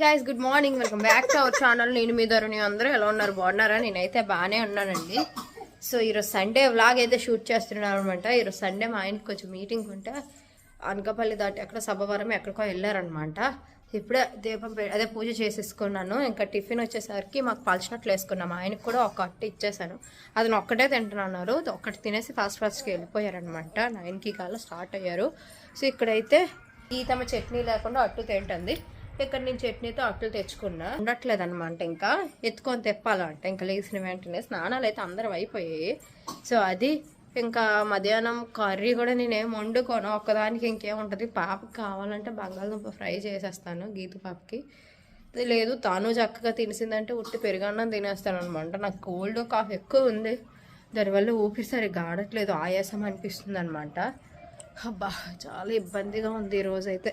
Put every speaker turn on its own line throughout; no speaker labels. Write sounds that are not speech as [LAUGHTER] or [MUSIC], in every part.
Guys good morning welcome back to our channel నేను మీ ధరణి అందరూ ఎలా ఉన్నారు? బాగున్నారా? నేనైతే బాగానే ఉన్నానండి. సో ఈరోజు సండే వ్లాగ్ అయితే షూట్ చేస్తున్నాను అనమాట ఈరోజు సండే మా ఆయనకి కొంచెం మీటింగ్ ఉంటే అనకాపల్లి దాటి ఎక్కడ సభవరం ఎక్కడికో వెళ్ళారనమాట. ఇప్పుడే దీపం అదే పూజ చేసేసుకున్నాను. ఇంకా టిఫిన్ వచ్చేసరికి మాకు పలిచినట్లు వేసుకున్నాము ఆయనకి కూడా ఒక ఇచ్చేసాను. అది ఒక్కటే తింటున్నారు ఒక్కటి తినేసి ఫాస్ట్ ఫాస్ట్కి వెళ్ళిపోయారనమాట. నైన్కి కాల స్టార్ట్ అయ్యారు. సో ఇక్కడైతే ఈతమ్మ చట్నీ లేకుండా అట్టు తింటుంది. ఇక్కడ నేను చట్నీతో అట్లు తెచ్చుకున్నా ఉండట్లేదు అనమాట ఇంకా. ఎత్తుకొని తెప్పాలంట. ఇంకా లేచిన వెంటనే స్నానాలు అయితే అందరం అయిపోయాయి. సో అది ఇంకా మధ్యాహ్నం కర్రీ కూడా నేనేం వండుకోను. ఒక్కదానికి ఇంకేముంటుంది? పాపకి కావాలంటే బంగాళదుంప ఫ్రై చేసేస్తాను గీతు పాపకి. లేదు తాను చక్కగా తినిసిందంటే ఉట్టి పెరుగన్నం తినేస్తాను అనమాట నాకు కోల్డ్ కాఫ్ ఎక్కువ ఉంది. దానివల్ల ఊపిరి సరిగ్గా ఆడట్లేదు. ఆయాసం అనిపిస్తుంది అనమాట అబ్బా చాలా ఇబ్బందిగా ఉంది ఈరోజైతే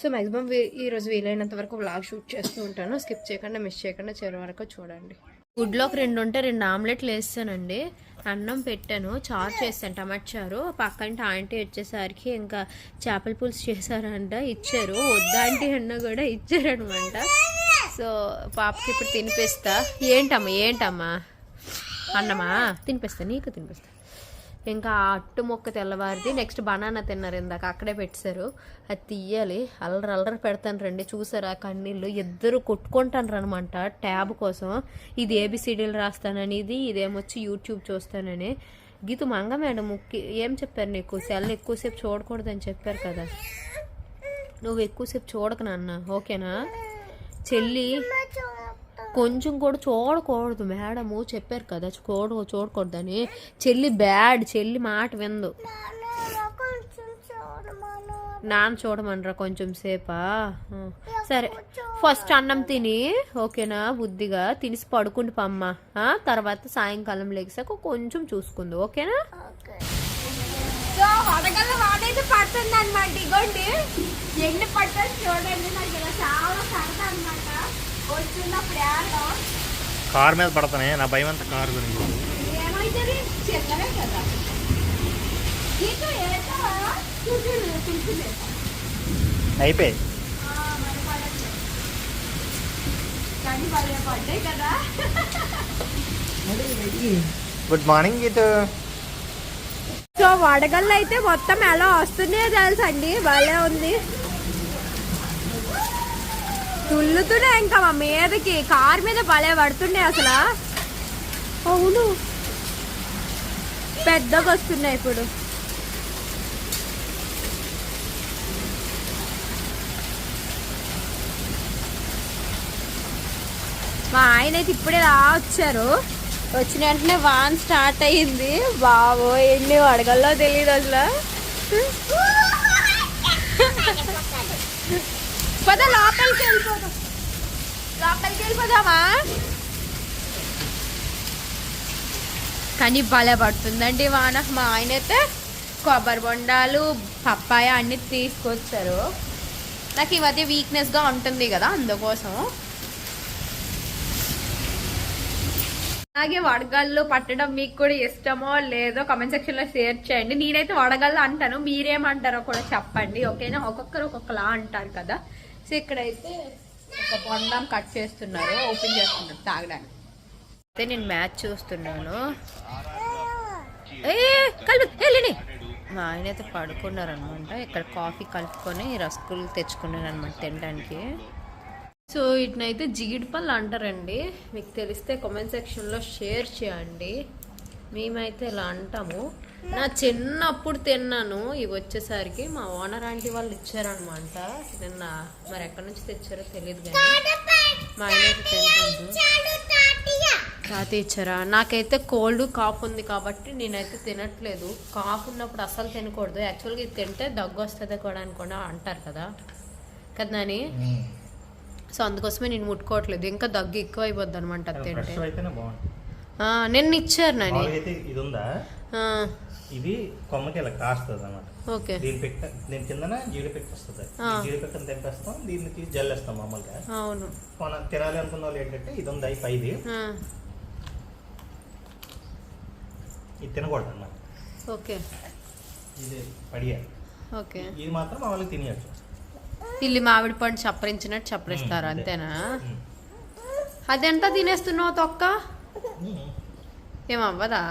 సో మ్యాక్సిమం ఈరోజు వీలైనంత వరకు వ్లాగ్ షూట్ చేస్తూ ఉంటాను. స్కిప్ చేయకుండా మిస్ చేయకుండా చివరి వరకు చూడండి. గుడ్లోకి రెండు ఉంటే రెండు ఆమ్లెట్లు వేస్తానండి. అన్నం పెట్టాను చారు చేస్తాను టమాటా చారు. పక్కంట ఆంటీ వచ్చేసరికి ఇంకా చేపల పులుసు చేశారంట ఇచ్చారు. వద్దా ఆంటీ అన్న కూడా ఇచ్చారనమాట. సో పాపకి ఇప్పుడు తినిపిస్తా. ఏంటమ్మా ఏంటమ్మా? అన్నమా? తినిపిస్తా నీకు తినిపిస్తా. ఇంకా అట్టు మొక్క తెల్లవారిది. నెక్స్ట్ బనానా తిన్నారు ఇందాక. అక్కడే పెట్టారు అది తీయాలి. అల్లరి అల్లరి పెడతాను రండి. చూసారా? కన్నీళ్ళు ఇద్దరు కొట్టుకుంటాను అనమాట ట్యాబ్ కోసం. ఇది ఏబిసిడీలు రాస్తానని ఇది ఇదేమొచ్చి యూట్యూబ్ చూస్తానని. గీతు మంగ మేడం ముక్కి ఏం చెప్పారు నీకు? సెల్ ఎక్కువసేపు చూడకూడదని చెప్పారు కదా. నువ్వు ఎక్కువసేపు చూడకనా నాన్న. ఓకేనా? చెల్లి కొంచెం కూడా చూడకూడదు మేడము చెప్పారు కదా చూడ చూడకూడదని. చెల్లి బ్యాడ్ చెల్లి మాట విందు నాన్న చూడమనరా కొంచెం సేపా? సరే. ఫస్ట్ అన్నం తిని ఓకేనా బుద్ధిగా తినిసి పడుకుంటు పమ్మ. తర్వాత సాయంకాలం లేచాక కొంచెం చూసుకుంది ఓకేనా?
సో వాడైతే పడుతుంది అనమాట ఇగోండి. ఎన్ని పడుతుంది చూడండి. నాకు ఇలా చాలా సరదా అనమాట వస్తున్నప్పుడు ఏడో
కారు మీద పడతానే నా భయం అంతా కారు గురించి అయిపోయి. గుడ్ మార్నింగ్ గీతు
సో వడగళ్ళు అయితే మొత్తం ఎలా వస్తున్నాయో తెలుసండి? భలే ఉంది. తుల్లుతున్నాయి ఇంకా మా మీదకి. కార్ మీద భలే పడుతున్నాయి అసలు. అవును. పెద్దగా వస్తున్నాయి ఇప్పుడు. మా ఆయన అయితే ఇప్పుడే రా వచ్చారు. వచ్చిన వెంటనే వాన్ స్టార్ట్ అయ్యింది. బాబో ఎన్ని అడగల్లో తెలియదు అసలు. [LAUGHS] [LAUGHS] పద లోపలికి వెళ్ళిపోదాం. లోపలికి వెళ్ళిపోదామా? కానీ భలే పడుతుందండి వాన. మా ఆయన అయితే కొబ్బరి బొండాలు పప్పాయ అన్ని తీసుకొచ్చారు. నాకు ఈ మధ్య వీక్నెస్గా ఉంటుంది కదా అందుకోసం. అలాగే వడగళ్ళు పట్టడం మీకు కూడా ఇష్టమో లేదో కమెంట్ సెక్షన్లో షేర్ చేయండి. నేనైతే వడగళ్ళు అంటాను మీరేమంటారో కూడా చెప్పండి. ఓకేనా? ఒక్కొక్కరు ఒక్కొక్కలా అంటారు కదా. సో ఇక్కడైతే ఒక బొండం కట్ చేస్తున్నారు. ఓపెన్ చేస్తున్నారు తాగడానికి. అయితే నేను మ్యాచ్ చూస్తున్నాను. ఏ కలుపు వెళ్ళి మా ఆయన అయితే పడుకున్నారు అనమాట ఇక్కడ కాఫీ కలుపుకొని రస్కులు తెచ్చుకున్నాను అనమాట తినడానికి. సో వీటినైతే జిగిడి అంటారండి. మీకు తెలిస్తే కామెంట్ సెక్షన్లో షేర్ చేయండి. మేమైతే ఇలా అంటాము. నా చిన్నప్పుడు తిన్నాను ఇవి వచ్చేసరికి మా ఓనర్ ఆంటీ వాళ్ళు ఇచ్చారనమాట నిన్న మరి ఎక్కడి నుంచి తెచ్చారో తెలియదు కానీ మా ఆయన అయితే తింటాను తాత ఇచ్చారా? నాకైతే కోల్డ్ కాఫ్ ఉంది కాబట్టి నేనైతే తినట్లేదు. కాఫ్ ఉన్నప్పుడు అస్సలు తినకూడదు. యాక్చువల్గా ఇది తింటే దగ్గు వస్తుంది కూడా అని కూడా అంటారు కదా. కదా నాని? సో అందుకోసమే నేను ముట్టుకోవట్లేదు. ఇంకా దగ్గు ఎక్కువ అయిపోద్ది అనమాట తింటే.
నిన్న ఇచ్చారు నాని.
అయితే ఇది ఉందా ఇది కొమ్మకి ఇలా కాస్తుంది అన్నమాట
ఓకే.
దీని పెట్ట దీని కిందన జీడిపెట్ట వస్తుంది జీడిపెట్టను తెంపేస్తాం దీన్ని తీసి జల్లేస్తాం మామూలుగా.
అవును.
మనం తినాలి అనుకున్న వాళ్ళు ఏంటంటే ఇది ఉంది ఈ పైది? ఇది తినకూడదు అన్నమాట
ఓకే.
ఇది పడియాలి.
ఓకే.
ఇది మాత్రం మామూలుగా తినేయచ్చు.
పిల్లి మామిడి పండు చప్పరించినట్టు చప్పరిస్తారు. అంతేనా. అదెంత తినేస్తున్నావు తొక్క?
ఉమ్.
ఏమవ్వదా